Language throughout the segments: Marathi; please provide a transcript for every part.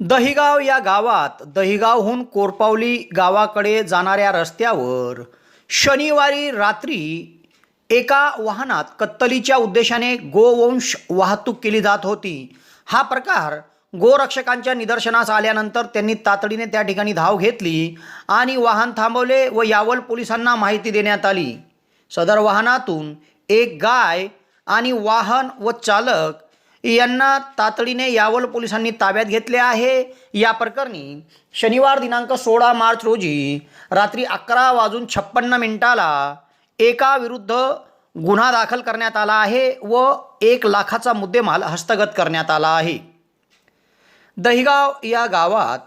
दहिगाव या गावात दहिगावहून कोरपावली गावाकडे जाणाऱ्या रस्त्यावर शनिवारी रात्री एका वाहनात कत्तलीच्या उद्देशाने गोवंश वाहतूक केली जात होती. हा प्रकार गोरक्षकांच्या निदर्शनास आल्यानंतर त्यांनी तातडीने त्या ठिकाणी धाव घेतली आणि वाहन थांबवले व यावल पोलिसांना माहिती देण्यात आली. सदर वाहनातून एक गाय आणि वाहन व चालक यांना तातडीने यावल पोलिसांनी ताब्यात घेतले आहे. या प्रकरणी शनिवार दिनांक सोळा मार्च रोजी रात्री अकरा वाजून छप्पन्न मिनिटाला एका विरुद्ध गुन्हा दाखल करण्यात आला आहे व एक लाखाचा मुद्देमाल हस्तगत करण्यात आला आहे. दहिगाव या गावात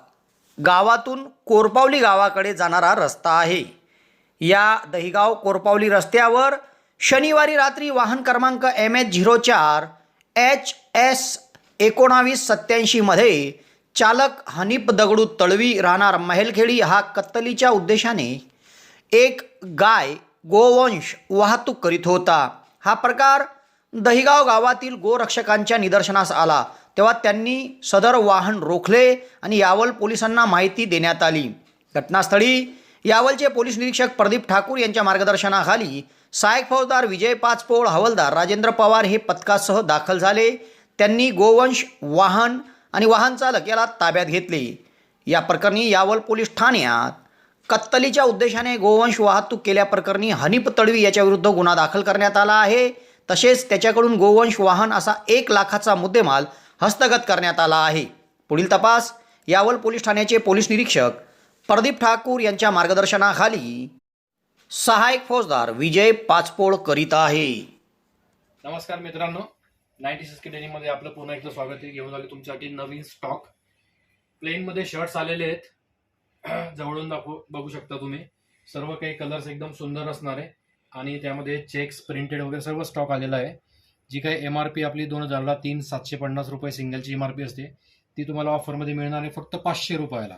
गावातून कोरपावली गावाकडे जाणारा रस्ता आहे. या दहिगाव कोरपावली रस्त्यावर शनिवारी रात्री वाहन क्रमांक एम एच झिरो चार एच एस एकोणावीस सत्याऐंशीमध्ये चालक हनीप दगडू तळवी राहणार महेलखेडी हा कत्तलीच्या उद्देशाने एक गाय गोवंश वाहतूक करीत होता. हा प्रकार दहिगाव गावातील गोरक्षकांच्या निदर्शनास आला. तेव्हा त्यांनी सदर वाहन रोखले आणि यावल पोलिसांना माहिती देण्यात आली. घटनास्थळी यावलचे पोलीस निरीक्षक प्रदीप ठाकूर यांच्या मार्गदर्शनाखाली सहायक फौजदार विजय पाचपोळ हवलदार राजेंद्र पवार हे पथकासह दाखल झाले. त्यांनी गोवंश वाहन आणि वाहन चालक याला ताब्यात घेतले. या प्रकरणी यावल पोलीस ठाण्यात कत्तलीच्या उद्देशाने गोवंश वाहतूक केल्याप्रकरणी हनीप तडवी याच्याविरुद्ध गुन्हा दाखल करण्यात आला आहे. तसेच त्याच्याकडून गोवंश वाहन असा एक लाखाचा मुद्देमाल हस्तगत करण्यात आला आहे. पुढील तपास यावल पोलीस ठाण्याचे पोलीस निरीक्षक प्रदीप ठाकूर यांच्या मार्गदर्शनाखाली सहायक फौजदार विजय पाचपोळ करीत आहे. नमस्कार मित्रांनो नाईन्टी सिक्समध्ये आपलं पुन्हा एकदा स्वागत आहे. घेऊन आले तुमच्यासाठी नवीन स्टॉक प्लेनमध्ये शर्ट्स आलेले आहेत. जवळून दाखवू बघू शकता तुम्ही. सर्व काही कलर्स एकदम सुंदर असणार आहे. आणि त्यामध्ये चेक्स प्रिंटेड वगैरे सर्व स्टॉक आलेला आहे. जी काही एम आर पी आपली दोन हजारला तीन सातशे पन्नास रुपये सिंगलची एम आर पी असते ती तुम्हाला ऑफरमध्ये मिळणार आहे फक्त पाचशे रुपयाला.